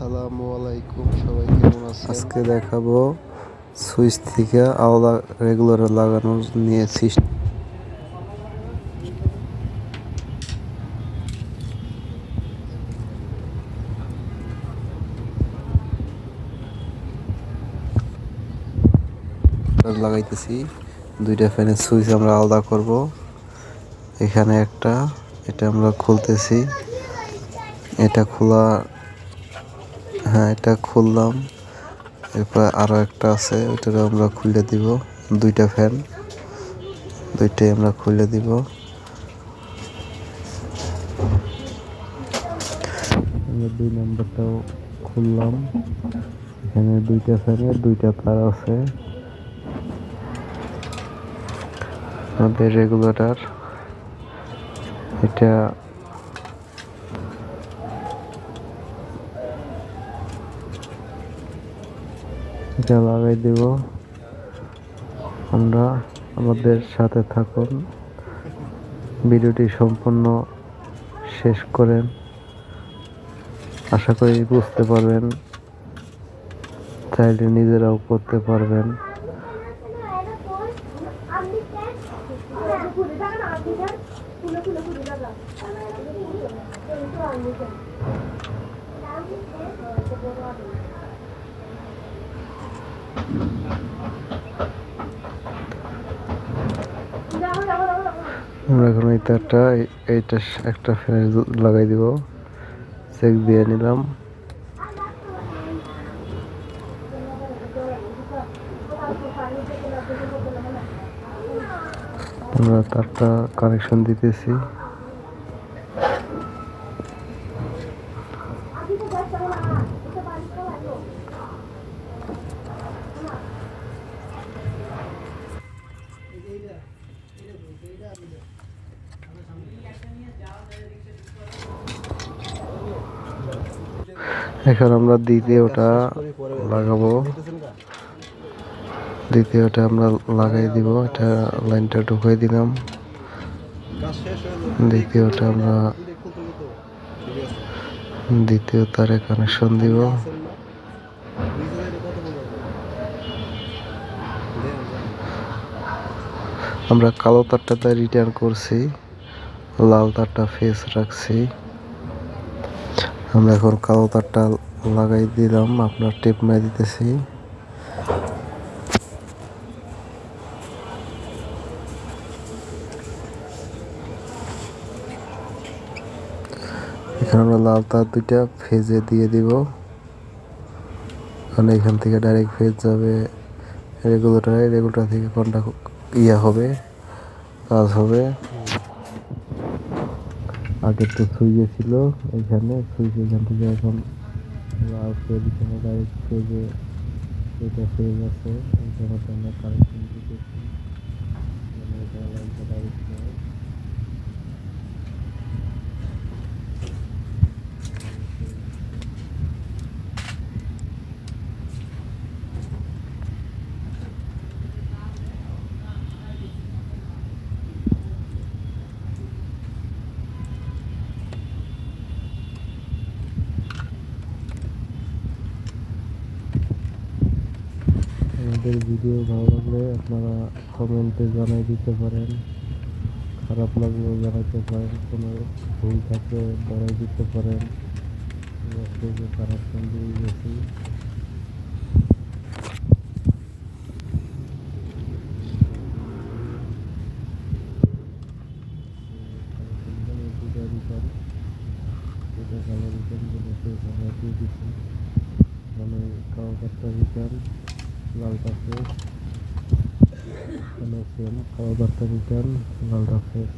আসসালামু আলাইকুম, সবাই কেমন আছেন? আজকে দেখাবো সুইচ থেকে আলাদা রেগুলার লাগানো নিয়ে সিস্টেম লাগাইতেছি। দুইটা ফ্যানের সুইচ আমরা আলাদা করব। এখানে একটা, এটা আমরা খুলতেছি। এটা খোলা হ্যাঁ এটা খুললাম। এরপর আরও একটা আছে ওইটা আমরা খুলে দিব। দুইটা ফ্যান, দুইটাই আমরা খুলে দিব। আমরা দুই নম্বরটাও খুললাম। এখানে দুইটা ফ্যানের দুইটা তার আছে। আমাদের রেগুলেটর, এটা এটা লাগাই দেব। আমরা আমাদের সাথে থাকুন। ভিডিওটি সম্পূর্ণ শেষ করেন। আশা করি বুঝতে পারবেন। চাইলে নিজেরাও করতে পারবেন। আমরা এখন এই তারটা এইটা একটা ফ্যানে লাগাই দিব। চেক দিয়ে নিলাম। আমরা তারটা কানেকশন দিতেছি। এখন আমরা দ্বিতীয়টা লাগাবো। দ্বিতীয়টা আমরা লাগাই দিব, এটা লাইনটা ঢুকাই দিলাম। দ্বিতীয়টা আমরা দ্বিতীয় তারে কানেকশন দিব। আমরা কালো তারটাতে রিটার্ন করছি, লাল তারটা ফেস রাখছি। আমরা এখন কালো তারটা লাগাই দিলাম, আপনার টেপ মেরে দিতেছি। এখানে আমরা লাল তার দুইটা ফেজে দিয়ে দিব। মানে এখান থেকে ডাইরেক্ট ফেজ যাবে রেগুলেটারে রেগুলেটার থেকে কন্টাক্ট ইয়া হবে, কাজ হবে। আগে তো সুইচে ছিল এখানে, সুইচ এখান থেকে এখন লাল করে দিচ্ছে ডাইরেক্ট ফেজে এটা ফেজ আছে এখানে তো আমরা কানেকশন দিতেছি মানে এটা লাইনটা ডাইরেক্ট যায় আমাদের ভিডিও ভালো লাগলে আপনারা কমেন্টে জানাই দিতে পারেন। খারাপ লাগলেও জানাতে পারেন। কোনো ভুল থাকলে বড়াই দিতে পারেন। কানেকশন দিয়ে গেছি মানে কাগজটা রিটার্ন লালটা ফেস এখানে সেম কাগজটা রিটার্ন লালটা ফেস